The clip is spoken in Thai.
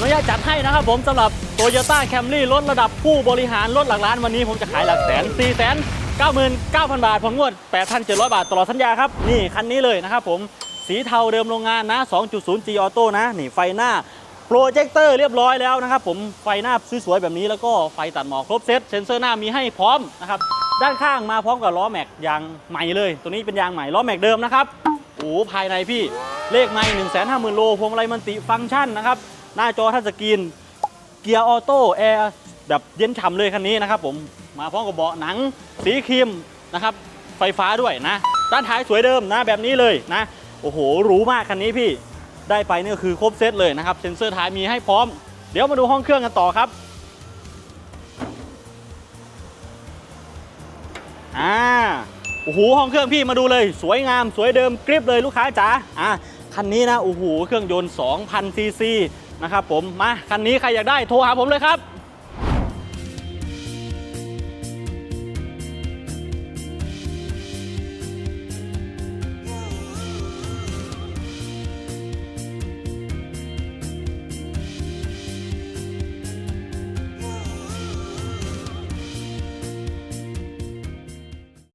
นุญาตจัดให้นะครับผมสำหรับ Toyota Camry รถระดับผู้บริหารรถหลักล้านวันนี้ผมจะขายหลักแสน4แสน99,000บาทผมงวด 8,700 บาทตลอดสัญญาครับ นี่คันนี้เลยนะครับผมสีเทาเดิมโรงงานนะ 2.0 G Auto นะ นี่ไฟหน้าโปรเจคเตอร์เรียบร้อยแล้วนะครับผมไฟหน้าสวยๆแบบนี้แล้วก็ไฟตัดหมอกครบเซตเซ็นเซอร์หน้ามีให้พร้อมนะครับด้านข้างมาพร้อมกับล้อแม็กยางใหม่เลย ตัวนี้เป็นยางใหม่ล้อแม็กเดิมนะครับโอ้โหภายในพี่ เลขไม่1 5 0 0 0 0 โลพวงมาลัยมันติฟังก์ชันนะครับ หน้าจอทัชสกรีน เกียร์ออโต้แอร์แบบเย็นฉ่ำเลยคันนี้นะครับผมมาพร้อมกับเบาะหนังสีครีมนะครับ ไฟฟ้าด้วยนะ ด้านท้ายสวยเดิมนะแบบนี้เลยนะ โอ้โหหรูมากคันนี้พี่ได้ไปนี่ก็คือครบเซตเลยนะครับเซ็นเซอร์ท้ายมีให้พร้อม เดี๋ยวมาดูห้องเครื่องกันต่อครับอ่าโอ้โหห้องเครื่องพี่มาดูเลย สวยงามสวยเดิมกริปเลยลูกค้าจ๋าอะ คันนี้นะโอ้โหเครื่องยนต์2,000ซีซีนะครับผมมาคันนี้ใครอยากได้โทรหาผมเลยครับ